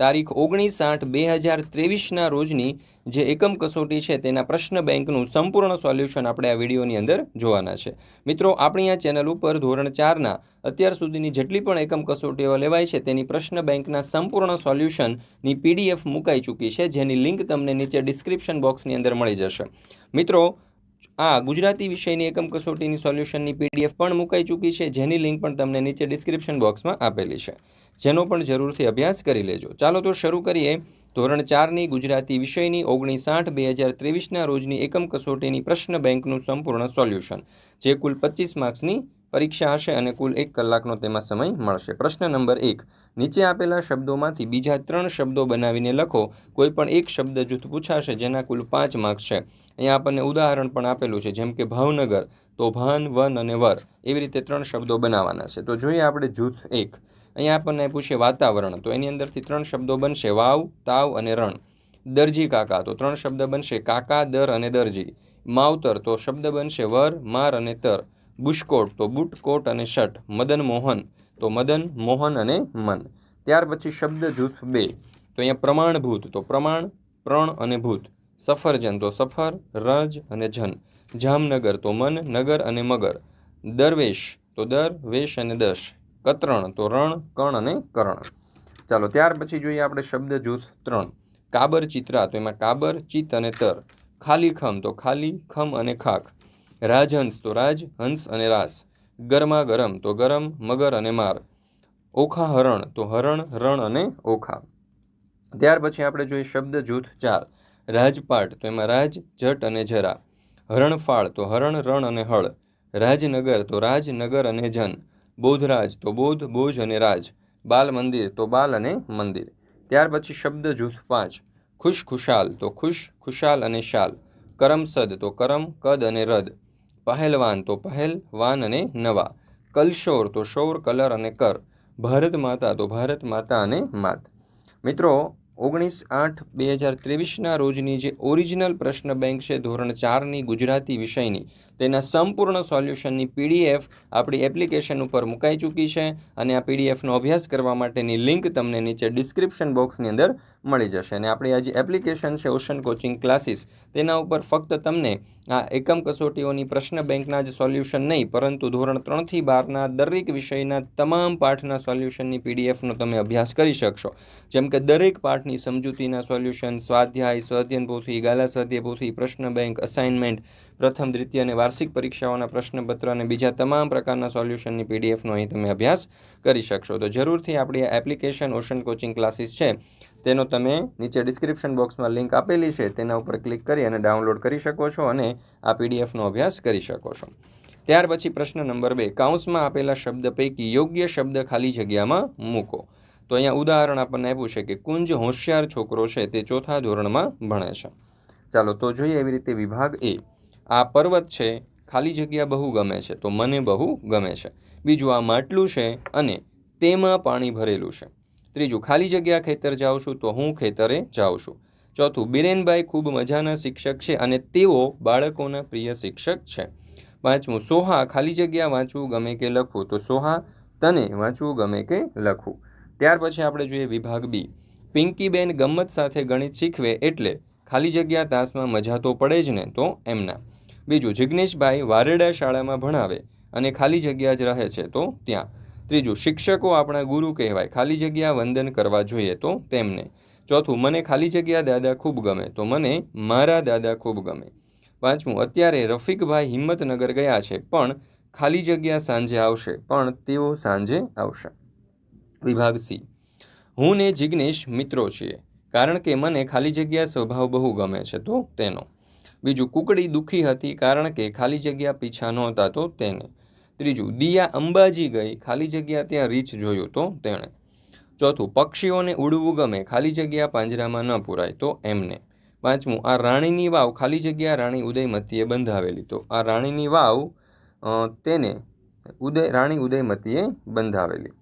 તારીખ ઓગણીસ આઠ બે હજાર ત્રેવીસના રોજની જે એકમ કસોટી છે તેના પ્રશ્ન બેંકનું સંપૂર્ણ સોલ્યુશન આપણે આ વિડીયોની અંદર જોવાના છે. મિત્રો, આપણી આ ચેનલ ઉપર ધોરણ ચારના અત્યાર સુધીની જેટલી પણ એકમ કસોટીઓ લેવાય છે તેની પ્રશ્ન બેંકના સંપૂર્ણ સોલ્યુશનની પીડીએફ મુકાઈ ચૂકી છે. જેની લિંક તમને નીચે ડિસ્ક્રિપ્શન બોક્સની અંદર મળી જશે. મિત્રો આ ગુજરાતી વિષયની એકમ કસોટીની સોલ્યુશનની પીડીએફ પણ મુકાઈ ચૂકી છે. જેની લિંક પણ તમને નીચે ડિસ્ક્રિપ્શન બોક્સમાં આપેલી છે. જેનો પણ જરૂરથી અભ્યાસ કરી લેજો. ચાલો તો શરૂ કરીએ. ધોરણ ચારની ગુજરાતી વિષયની ઓગણીસ આઠ બે હજાર ત્રેવીસના રોજની એકમ કસોટીની પ્રશ્ન બેંકનું સંપૂર્ણ સોલ્યુશન, જે કુલ પચીસ માર્ક્સની પરીક્ષા હશે અને કુલ એક કલાકનો તેમાં સમય મળશે. પ્રશ્ન નંબર એક. નીચે આપેલા શબ્દોમાંથી બીજા ત્રણ શબ્દો બનાવીને લખો. કોઈ પણ એક શબ્દ જૂથ પૂછાશે જેના કુલ પાંચ માર્ક્સ છે. અહીંયા આપણને ઉદાહરણ પણ આપેલું છે, જેમ કે ભાવનગર. તો ભાન, વન અને વર. એવી રીતે ત્રણ શબ્દો બનાવવાના છે. તો જોઈએ આપણે જૂથ એક. અહીંયા આપણને પૂછે વાતાવરણ. તો એની અંદરથી ત્રણ શબ્દો બનશે વાવ, તાવ અને રણ. દરજી કાકા. તો ત્રણ શબ્દ બનશે કાકા, દર અને દરજી. માવતર. તો શબ્દ બનશે વર, માર અને તર. બુશકોટ તો બુટ, કોટ અને શટ મદન મોહન, તો મદન, મોહન અને મન. ત્યાર પછી શબ્દ જૂથ બે. તો અહીંયા પ્રમાણભૂત, તો પ્રમાણ, પ્રણ અને ભૂત. સફરજન, તો સફર, રજ અને જન. જામનગર, તો મન, નગર અને મગર. દરવેશ, તો દર, વેશ અને દશ. કતરણ, તો રણ, કણ અને કરણ. ચાલો, ત્યાર પછી જોઈએ આપણે શબ્દ જૂથ ત્રણ. કાબર ચિત્રા, તો એમાં કાબર ચિત અને તર. ખાલી ખમ, તો ખાલી ખમ અને ખાખ. રાજહંસ તો રાજ, હંસ અને રાસ. ગરમા ગરમ તો ગરમ, મગર અને માર. ઓખા હરણ તો હરણ, રણ અને ઓખા. ત્યાર પછી આપણે જોઈએ શબ્દ જૂથ ચાર. રાજપાટ તો એમાં રાજ, જટ અને જરા. હરણફાળ તો હરણ, રણ અને હળ. રાજનગર તો રાજનગર અને જન. બોધરાજ તો બોધ, બોજ અને રાજ. બાલ મંદિર તો બાલ અને મંદિર. ત્યાર પછી શબ્દ જૂથ પાંચ. ખુશ ખુશાલ તો ખુશ, ખુશાલ અને શાલ. કરમસદ તો કરમ, કદ અને રદ. પહેલવાન તો પહેલવાન અને નવા. કલશોર તો શૌર, કલર અને કર. ભારત માતા તો ભારત માતા અને માત. મિત્રો, ઓગણીસ આઠ બે હજાર ત્રેવીસના રોજની જે ઓરિજિનલ પ્રશ્ન બેંક છે, ધોરણ ચારની ગુજરાતી વિષયની તેના સંપૂર્ણ સોલ્યુશનની પીડીએફ આપણી એપ્લિકેશન ઉપર મુકાઈ ચૂકી છે અને આ પીડીએફનો અભ્યાસ કરવા માટેની લિંક તમને નીચે ડિસ્ક્રિપ્શન બોક્સની અંદર મળી જશે. અને આપણી આ જે એપ્લિકેશન છે, ઓશન કોચિંગ ક્લાસીસ, તેના ઉપર ફક્ત તમને આ એકમ કસોટીઓની પ્રશ્ન બેંકના જ સોલ્યુશન નહીં, પરંતુ ધોરણ ત્રણથી બારના દરેક વિષયના તમામ પાઠના સોલ્યુશનની પીડીએફનો તમે અભ્યાસ કરી શકશો. જેમ કે દરેક પાઠની સમજૂતીના સોલ્યુશન, સ્વાધ્યાય, સ્વાધ્યન પોથી ગાલા સ્વાધ્યાય પોથી પ્રશ્ન બેંક, અસાઇનમેન્ટ પ્રથમ દ્વિતીય અને વાર્ષિક પરીક્ષાઓના પ્રશ્નપત્ર અને બીજા તમામ પ્રકારના સોલ્યુશનની પીડીએફનો અહીં તમે અભ્યાસ કરી શકશો. તો જરૂરથી આપણી એપ્લિકેશન ઓશન કોચિંગ ક્લાસીસ છે, તેનો તમે નીચે ડિસ્ક્રિપ્શન બોક્સમાં લિંક આપેલી છે, તેના ઉપર ક્લિક કરી અને ડાઉનલોડ કરી શકો છો અને આ પીડીએફનો અભ્યાસ કરી શકો છો. ત્યાર પછી પ્રશ્ન નંબર બે, કાઉન્સમાં આપેલા શબ્દ પૈકી યોગ્ય શબ્દ ખાલી જગ્યામાં મૂકો. તો અહીંયા ઉદાહરણ આપણને આપ્યું છે કે કુંજ હોશિયાર છોકરો છે, તે ચોથા ધોરણમાં ભણે છે. ચાલો તો જોઈએ એવી રીતે વિભાગ એ. આ પર્વત છે, ખાલી જગ્યા બહુ ગમે છે, તો મને બહુ ગમે છે. બીજું આ માટલું છે અને તેમાં પાણી ભરેલું છે. ત્રીજું, ખાલી જગ્યા ખેતર જાઉં છું, તો હું ખેતરે જાઉં છું. ચોથું, બિરેનભાઈ ખૂબ મજાના શિક્ષક છે અને તેઓ બાળકોના પ્રિય શિક્ષક છે. પાંચમું, સોહા ખાલી જગ્યા વાંચવું ગમે કે લખવું? તો સોહા, તને વાંચવું ગમે કે લખવું? ત્યાર પછી આપણે જોઈએ વિભાગ બી. પિંકીબેન ગમ્મત સાથે ગણિત શીખવે એટલે ખાલી જગ્યા તાસમાં મજા તો પડે જ ને, તો એમના. બીજું જિગ્નેશભાઈ વારેડા શાળામાં ભણાવે અને ખાલી જગ્યા જ રહે છે તો ત્યાં. ત્રીજું, શિક્ષકો આપણા ગુરુ કહેવાય. ખાલી જગ્યા વંદન કરવા જોઈએ તો તેમને. ચોથું, મને ખાલી જગ્યા દાદા ખૂબ ગમે તો મને મારા દાદા ખૂબ ગમે. પાંચમું, અત્યારે રફીકભાઈ હિંમતનગર ગયા છે પણ ખાલી જગ્યા સાંજે આવશે પણ તેઓ સાંજે આવશે. વિભાગ સી. હું ને જિજ્ઞેશ મિત્રો છીએ. કારણ કે મને ખાલી જગ્યા સ્વભાવ બહુ ગમે છે તો તેનો. બીજું કુકડી દુઃખી હતી કારણ કે ખાલી જગ્યા પીછા નહોતા તો તેને. ત્રીજું, દિયા અંબાજી ગઈ, ખાલી જગ્યા ત્યાં રીચ જોયું તો તેણે. ચોથું, પક્ષીઓને ઉડવું ગમે, ખાલી જગ્યા પાંજરામાં ન પુરાય તો એમને. પાંચમું, આ રાણીની વાવ, ખાલી જગ્યા રાણી ઉદયમતીએ બંધાવેલી તો આ રાણીની વાવ તેને ઉદય, રાણી ઉદયમતીએ બંધાવેલી.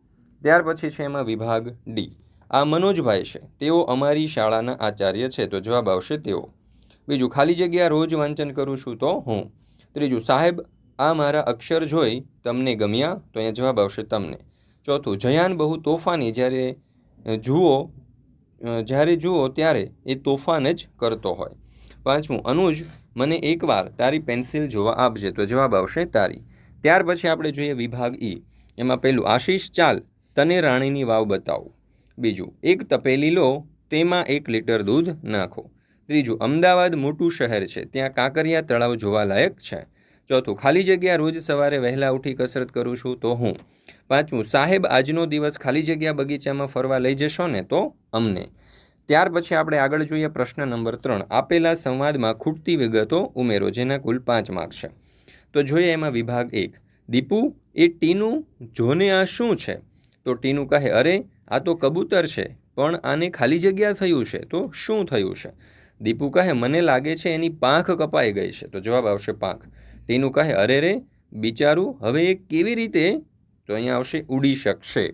ત્યાર પછી છે એમાં વિભાગ ડી. આ મનોજભાઈ છે. તેઓ અમારી શાળાના આચાર્ય છે તો જવાબ આવશે તેઓ. બીજું, ખાલી જગ્યા રોજ વાંચન કરું છું તો હું? ત્રીજું, સાહેબ, આ મારા અક્ષર જોઈ તમને ગમ્યા તો અહીંયા જવાબ આવશે તમને. ચોથું, જયાન બહુ તોફાની જ્યારે જુઓ જ્યારે જુઓ ત્યારે એ તોફાન જ કરતો હોય. પાંચમું, અનુજ, મને એકવાર તારી પેન્સિલ જોવા આપજે તો જવાબ આવશે તારી. ત્યાર પછી આપણે જોઈએ વિભાગ ઈ. એમાં પહેલું, આશીષ, ચાલ તને રાણીની વાવ બતાવું. બીજું, એક તપેલી લો, તેમાં એક લીટર દૂધ નાખો. ત્રીજું, અમદાવાદ મોટું શહેર છે. ત્યાં કાંકરિયા તળાવ જોવાલાયક છે. ચોથું, ખાલી જગ્યા રોજ સવારે વહેલા ઉઠી કસરત કરું છું તો હું. પાંચમું, સાહેબ આજનો દિવસ ખાલી જગ્યા બગીચામાં ફરવા લઈ જશો ને તો અમને. ત્યાર પછી આપણે આગળ જોઈએ પ્રશ્ન નંબર ત્રણ. આપેલા સંવાદમાં ખૂટતી વિગતો ઉમેરો, જેના કુલ પાંચ માર્ક છે. તો જોઈએ એમાં વિભાગ એક. દીપુ, એ ટીનું જોને આ શું છે? તો ટીનું કહે, અરે, આ તો કબૂતર છે, પણ આને ખાલી જગ્યા થયું છે, તો શું થયું છે? દીપુ કહે, મને લાગે છે એની પાંખ કપાઈ ગઈ છે. તો જવાબ આવશે પાંખ. તેનું કહે, અરે રે, બિચારું હવે એ કેવી રીતે તો અહીંયા આવશે, ઉડી શકશે.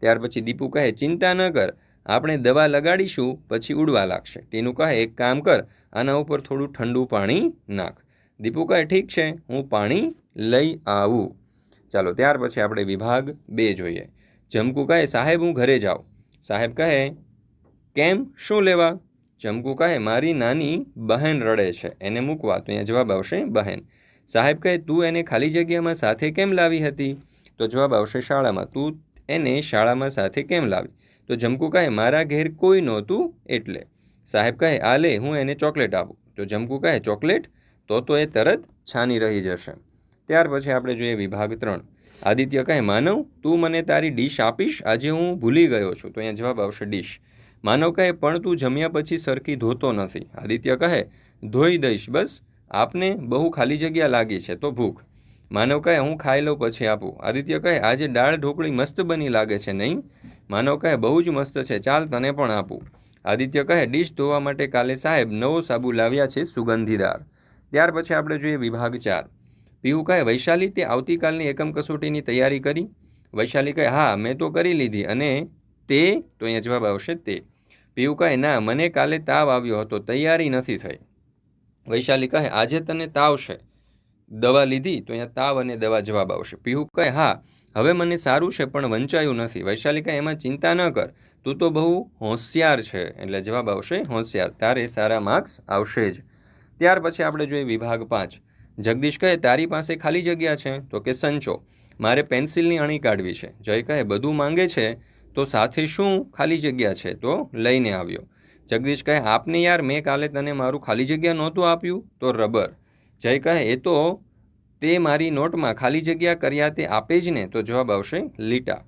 ત્યાર પછી દીપુ કહે, ચિંતા ન કર, આપણે દવા લગાડીશું, પછી ઉડવા લાગશે. તેનું કહે, એક કામ કર, આના ઉપર થોડું ઠંડુ પાણી નાખ. દીપુ કહે, ઠીક છે, હું પાણી લઈ આવું. ચાલો, ત્યાર પછી આપણે વિભાગ બે જોઈએ. જમકુ કહે, સાહેબ, હું ઘરે જાઉં. સાહેબ કહે, કેમ? શું લેવા? ચમકુ કહે, મારી નાની બહેન રડે છે. એને મૂકવા તો અહીંયા જવાબ આવશે, બહેન. સાહેબ કહે, તું એને ખાલી જગ્યામાં સાથે કેમ લાવી હતી? તો જવાબ આવશે, શાળામાં. તું એને શાળામાં સાથે કેમ લાવી? તો જમકુ કહે, મારા ઘેર કોઈ નહોતું એટલે. સાહેબ કહે, આ લે, હું એને ચોકલેટ આપું. તો જમકુ કહે, ચોકલેટ? તો તો એ તરત છાની રહી જશે. ત્યાર પછી આપણે જોઈએ વિભાગ ત્રણ. આદિત્ય કહે, માનવ, તું મને તારી ડીશ આપીશ? આજે હું ભૂલી ગયો છું. તો અહીંયા જવાબ આવશે, ડીશ. માનવ કહે, પણ તું જમ્યા પછી સરખી ધોતો નથી. આદિત્ય કહે, ધોઈ દઈશ બસ, આપને બહુ ખાલી જગ્યા લાગી છે તો ભૂખ. માનવ કહે, હું ખાઈ લઉં પછી આપું. આદિત્ય કહે, આજે દાળ ઢોકળી મસ્ત બની લાગે છે નહીં? માનવ કહે, બહુ જ મસ્ત છે, ચાલ તને પણ આપું. આદિત્ય કહે, ડીશ ધોવા માટે કાલે સાહેબ નવો સાબુ લાવ્યા છે સુગંધીદાર. ત્યાર પછી આપણે જોઈએ વિભાગ ચાર. પીહુ કહે, વૈશાલી, તે આવતીકાલની એકમ કસોટીની તૈયારી કરી? વૈશાલી કહે, હા, મેં તો કરી લીધી અને તે, તો અહીંયા જવાબ આવશે, તે. પીહુ કહે ના, મને કાલે તાવ આવ્યો હતો, તૈયારી નથી થઈ. વૈશાલી કહે, આજે તને તાવ છે, દવા લીધી, તો અહીંયા તાવ અને દવા જવાબ આવશે. પીહુ કહે, હા, હવે મને સારું છે, પણ વંચાયું નથી. વૈશાલી કહે, એમાં ચિંતા ન કર, તું તો બહુ હોશિયાર છે. એટલે જવાબ આવશે, હોશિયાર, તારે સારા માર્ક્સ આવશે જ. ત્યાર પછી આપણે જોઈએ વિભાગ પાંચ. જગદીશ કહે, તારી પાસે ખાલી જગ્યા છે, તો કે સંચો? મારે પેન્સિલની અણી કાઢવી છે. જય કહે, બધું માંગે છે તો સાથે શું ખાલી જગ્યા છે? તો લઈને આવ્યો. જગદીશ કહે, આપને યાર, મેં કાલે તને મારું ખાલી જગ્યા નહોતું આપ્યું? તો રબર. જય કહે, એ તો તે મારી નોટમાં ખાલી જગ્યા કર્યા તે આપે જ ને? તો જવાબ આવશે, લીટા.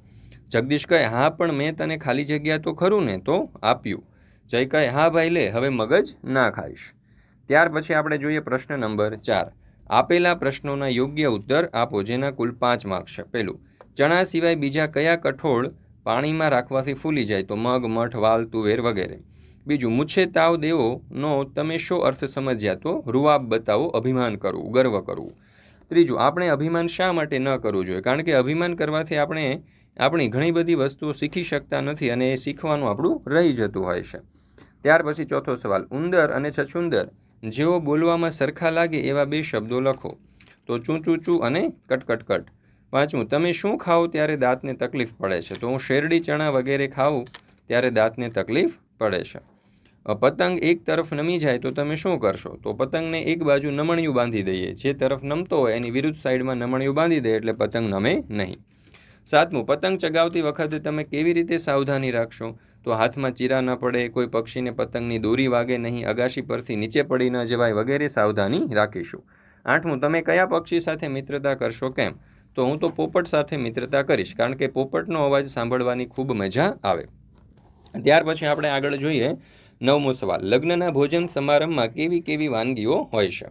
જગદીશ કહે, હા, પણ મેં તને ખાલી જગ્યા તો ખરું ને? તો આપ્યું. જય કહે, હા, ભાઈ, લે, હવે મગજ ના ખાઈશ. ત્યાર પછી આપણે જોઈએ પ્રશ્ન નંબર ચાર. આપેલા પ્રશ્નોના યોગ્ય ઉત્તર આપો, જેના કુલ પાંચ માર્ક્સ છે. પહેલું, ચણા સિવાય બીજા કયા કઠોળ પાણીમાં રાખવાથી ફૂલી જાય તો મગ, મઠ, વાલ, તુવેર વગેરે. બીજું, મૂછે તાવ દેવો નો તમે શો અર્થ સમજ્યા તો રૂવાબ બતાવો, અભિમાન કરવું, ગર્વ કરવું. ત્રીજું, આપણે અભિમાન શા માટે ન કરવું જોઈએ? કારણ કે અભિમાન કરવાથી આપણે, આપણી ઘણી બધી વસ્તુઓ શીખી શકતા નથી અને એ શીખવાનું આપણું રહી જતું હોય છે. ત્યાર પછી ચોથો સવાલ, ઉંદર અને છછુંદર, જેઓ બોલવામાં સરખા લાગે એવા બે શબ્દો લખો. તો ચૂં ચૂં ચૂં અને કટ કટ કટ. પાંચમું તમે શું ખાઓ ત્યારે દાંતને તકલીફ પડે છે? તો હું શેરડી ચણા વગેરે ખાઉં ત્યારે દાંતને તકલીફ પડે છે. પતંગ એક તરફ નમી જાય તો તમે શું કરશો? તો પતંગને એક બાજુ નમણિયું બાંધી દઈએ. જે તરફ નમતો હોય એની વિરુદ્ધ સાઈડમાં નમણિયું બાંધી દે એટલે પતંગ નમે નહીં. સાતમું, પતંગ ચગાવતી વખતે તમે કેવી રીતે સાવધાની રાખશો? તો હાથમાં ચીરા ન પડે, કોઈ પક્ષીને પતંગની દોરી વાગે નહીં, અગાશી પરથી નીચે પડી ન જવાય વગેરે સાવધાની રાખીશું. આઠમું, તમે કયા પક્ષી સાથે મિત્રતા કરશો? કેમ? તો હું તો પોપટ સાથે મિત્રતા કરીશ, કારણ કે પોપટનો અવાજ સાંભળવાની ખૂબ મજા આવે. ત્યાર પછી આપણે આગળ જોઈએ નવમો સવાલ. લગ્નના ભોજન સમારંભમાં કેવી કેવી વાનગીઓ હોય છે?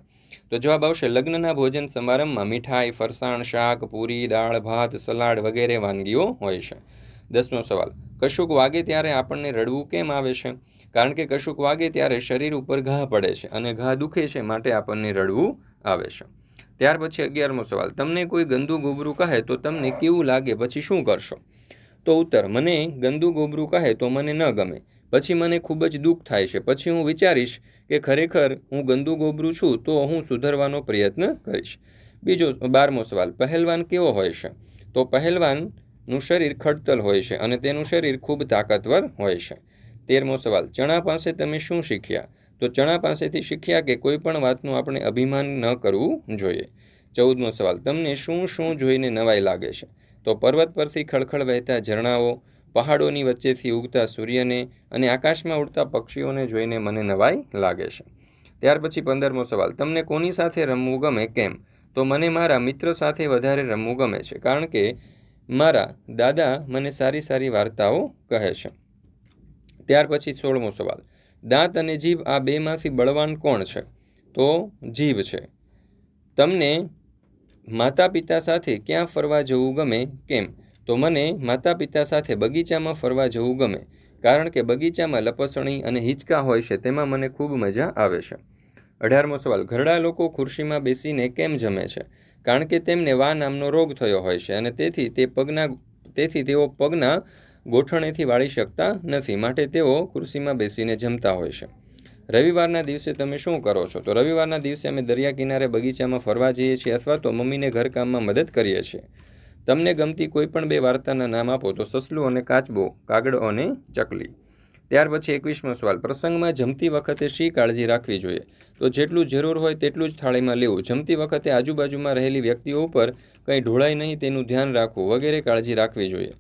તો જવાબ આવશે, લગ્નના ભોજન સમારંભમાં મીઠાઈ, ફરસાણ, શાક, પૂરી, દાળ, ભાત, સલાડ વગેરે વાનગીઓ હોય છે. દસમો સવાલ. કશુંક વાગે ત્યારે આપણને રડવું કેમ આવે છે? કારણ કે કશુંક વાગે ત્યારે શરીર ઉપર ઘા પડે છે અને ઘા દુખે છે માટે આપણને રડવું આવે છે. ત્યાર પછી અગિયારમો સવાલ, તમને કોઈ ગંદુ ગોબરું કહે તો તમને કેવું લાગે? પછી શું કરશો? તો ઉત્તર, મને ગંદુ ગોબરું કહે તો મને ન ગમે. પછી મને ખૂબ જ દુઃખ થાય છે. પછી હું વિચારીશ કે ખરેખર હું ગંદુ ગોબરું છું તો હું સુધરવાનો પ્રયત્ન કરીશ. બીજો બારમો સવાલ, પહેલવાન કેવો હોય છે? તો પહેલવાનનું શરીર ખડતલ હોય છે અને તેનું શરીર ખૂબ તાકાતવર હોય છે. તેરમો સવાલ, ચણા પાસે તમે શું શીખ્યા? તો ચણા પાસેથી શીખ્યા કે કોઈ પણ વાતનું આપણે અભિમાન ન કરવું જોઈએ. ચૌદમો સવાલ, તમને શું શું જોઈને નવાઈ લાગે છે? તો પર્વત પરથી ખળખળ વહેતા ઝરણાઓ, પહાડોની વચ્ચેથી ઉગતા સૂર્યને અને આકાશમાં ઉડતા પક્ષીઓને જોઈને મને નવાઈ લાગે છે. ત્યાર પછી પંદરમો સવાલ, તમને કોની સાથે રમવું ગમે, કેમ? તો મને મારા મિત્ર સાથે વધારે રમવું ગમે છે, કારણ કે મારા દાદા મને સારી સારી વાર્તાઓ કહે છે. ત્યાર પછી સોળમો સવાલ દાંત અને જીભ આ બેમાંથી બળવાન કોણ છે? તો જીભ છે. તમને માતા પિતા સાથે ક્યાં ફરવા જવું ગમે? કેમ? તો મને માતા પિતા સાથે બગીચામાં ફરવા જવું ગમે, કારણ કે બગીચામાં લપસણી અને હિંચકા હોય છે તેમાં મને ખૂબ મજા આવે છે. અઢારમો સવાલ, ઘરડા લોકો ખુરશીમાં બેસીને કેમ જમે છે? કારણ કે તેમને વા નામનો રોગ થયો હોય છે અને તેથી તે પગના, તેથી તેઓ પગના ગોઠણેથી વાળી શકતા નથી. માટે તેઓ ખુરશીમાં બેસીને જમતા હોય છે. રવિવારના દિવસે તમે શું કરો છો? તો રવિવારના દિવસે અમે દરિયા કિનારે બગીચામાં ફરવા જઈએ છીએ અથવા તો મમ્મીને ઘરકામમાં મદદ કરીએ છીએ. તમને ગમતી કોઈ પણ બે વાર્તાના નામ આપો તો સસલું અને કાચબો, કાગડો અને ચકલી. ત્યાર પછી એકવીસમો સવાલ. પ્રસંગમાં જમતી વખતે શી કાળજી રાખવી જોઈએ? તો જેટલું જરૂર હોય તેટલું જ થાળીમાં લેવું. જમતી વખતે આજુબાજુમાં રહેલી વ્યક્તિઓ ઉપર કંઈ ઢોળાય નહીં તેનું ધ્યાન રાખવું વગેરે કાળજી રાખવી જોઈએ.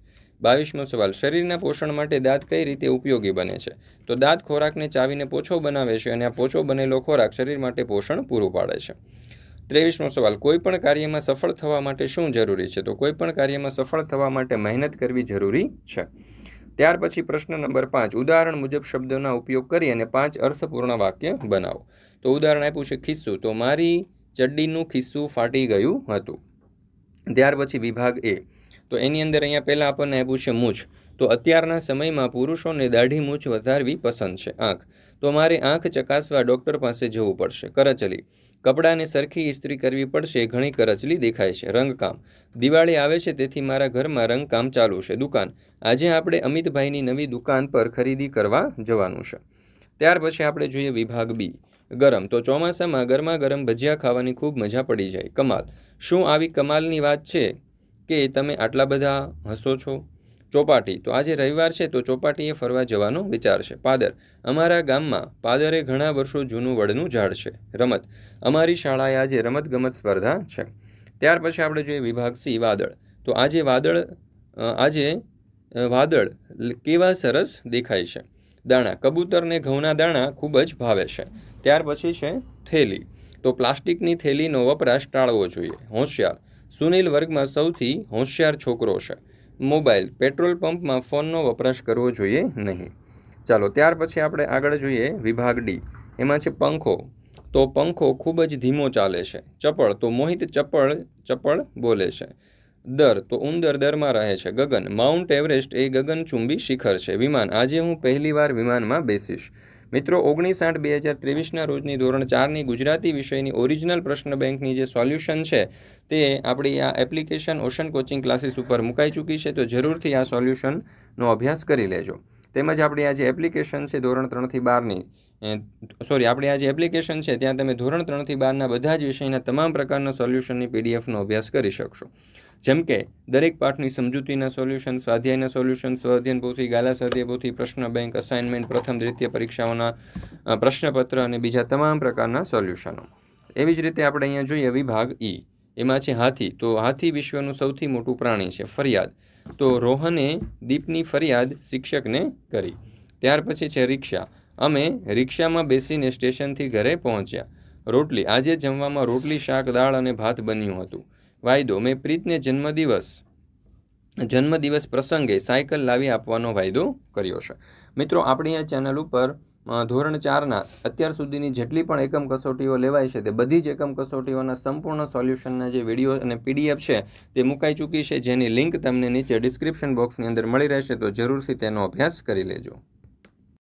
બાવીસમો સવાલ, શરીરના પોષણ માટે દાંત કઈ રીતે ઉપયોગી બને છે? તો દાંત ખોરાકને ચાવીને પોછો બનાવે છે અને આ પોછો બનેલો ખોરાક શરીર માટે પોષણ પૂરું પાડે છે. ત્રેવીસમો સવાલ, કોઈ પણ કાર્યમાં સફળ થવા માટે શું જરૂરી છે? તો કોઈ પણ કાર્યમાં સફળ થવા માટે મહેનત કરવી જરૂરી છે. ત્યાર પછી પ્રશ્ન નંબર પાંચ, ઉદાહરણ મુજબ શબ્દોના ઉપયોગ કરી અને પાંચ અર્થપૂર્ણ વાક્ય બનાવો. તો ઉદાહરણ આપ્યું છે ખિસ્સું. તો મારી ચડ્ડીનું ખિસ્સું ફાટી ગયું હતું. ત્યાર પછી વિભાગ એ તો એની અંદર અહીંયા પહેલાં આપણને આપ્યું છે મૂછ. તો અત્યારના સમયમાં પુરુષોને દાઢી મૂછ વધારવી પસંદ છે આંખ. તો મારે આંખ ચકાસવા ડૉક્ટર પાસે જવું પડશે. કરચલી. કપડાને સરખી ઇસ્ત્રી કરવી પડશે, ઘણી કરચલી દેખાય છે. રંગકામ. દિવાળી આવે છે, તેથી મારા ઘરમાં રંગકામ ચાલુ છે. દુકાન. આજે આપણે અમિતભાઈની નવી દુકાન પર ખરીદી કરવા જવાનું છે. ત્યાર પછી આપણે જોઈએ વિભાગ બી. ગરમ. તો ચોમાસામાં ગરમા ગરમ ભજીયા ખાવાની ખૂબ મજા પડી જાય. કમાલ. શું આવી કમાલની વાત છે? કે તમે આટલા બધા હસો છો? ચોપાટી. તો આજે રવિવાર છે, તો ચોપાટીએ ફરવા જવાનો વિચાર છે. પાદર. અમારા ગામમાં પાદરે ઘણા વર્ષો જૂનું વડનું ઝાડ છે. રમત. અમારી શાળાએ આજે રમતગમત સ્પર્ધા છે. ત્યાર પછી આપણે જોઈએ વિભાગ સી, વાદળ. તો આજે વાદળ આજે વાદળ કેવા સરસ દેખાય છે? દાણા. કબૂતરને ઘઉંના દાણા ખૂબ જ ભાવે છે. ત્યાર પછી છે થેલી. તો પ્લાસ્ટિકની થેલીનો વપરાશ ટાળવો જોઈએ. હોશિયાર. સુનિલ વર્ગમાં સૌથી હોશિયાર છોકરો છે. મોબાઈલ, પેટ્રોલ પંપમાં ફોનનો વપરાશ કરવો જોઈએ નહીં. ચાલો, ત્યાર પછી આપણે આગળ જોઈએ વિભાગ ડી. એમાં છે પંખો. તો પંખો ખૂબ જ ધીમો ચાલે છે. ચપળ, તો મોહિત ચપળ ચપળ બોલે છે. દર, તો ઉંદર દરમાં રહે છે. ગગન, માઉન્ટ એવરેસ્ટ એ ગગનચુંબી શિખર છે. વિમાન, આજે હું પહેલીવાર વિમાનમાં બેસીશ. મિત્રો, ઓગણીસ આઠ બે હજાર ત્રેવીસના રોજની ધોરણ ચારની ગુજરાતી વિષયની ઓરિજિનલ પ્રશ્ન બેંકની જે સોલ્યુશન છે, તે આપણી આ એપ્લિકેશન ઓશન કોચિંગ ક્લાસીસ ઉપર મુકાઈ ચૂકી છે, તો જરૂરથી આ સોલ્યુશનનો અભ્યાસ કરી લેજો. તેમજ આપણી આ જે એપ્લિકેશન છે ધોરણ ત્રણથી બારની સોરી, આપણી આ જે એપ્લિકેશન છે, ત્યાં તમે ધોરણ ત્રણથી બારના બધા જ વિષયના તમામ પ્રકારના સોલ્યુશનની પીડીએફનો અભ્યાસ કરી શકશો. જેમ કે, દરેક પાઠની સમજૂતીના સોલ્યુશન સ્વાધ્યાયના સોલ્યુશન સ્વાધ્યાયન પોથી ગાલા, સ્વાધ્યાય પોથી પ્રશ્ન, બેંક અસાઇનમેન્ટ પ્રથમ દ્વિતીય પરીક્ષાઓના પ્રશ્નપત્ર અને બીજા તમામ પ્રકારના સોલ્યુશનો. એવી જ રીતે આપણે અહીંયા જોઈએ વિભાગ ઈ એમાં છે હાથી. તો હાથી વિશ્વનું સૌથી મોટું પ્રાણી છે, ફરિયાદ. તો રોહને દીપની ફરિયાદ શિક્ષકને કરી. ત્યાર પછી છે રિક્ષા. અમે રિક્ષામાં બેસીને સ્ટેશનથી ઘરે પહોંચ્યા. રોટલી. આજે જમવામાં રોટલી, શાક, દાળ અને ભાત બન્યું હતું. વાયદો, મેં પ્રીતને જન્મદિવસ જન્મદિવસ પ્રસંગે સાયકલ લાવી આપવાનો વાયદો કર્યો છે. મિત્રો, આપણી આ ચેનલ ઉપર ધોરણ ચારના, અત્યાર સુધીની જેટલી પણ એકમ કસોટીઓ લેવાય છે, તે બધી જ એકમ કસોટીઓના સંપૂર્ણ સોલ્યુશનના જે વીડિયો અને પીડીએફ છે, તે મુકાઈ ચૂકી છે. જેની લિંક તમને નીચે ડિસ્ક્રિપ્શન બોક્સની અંદર મળી રહેશે, તો જરૂરથી તેનો અભ્યાસ કરી લેજો.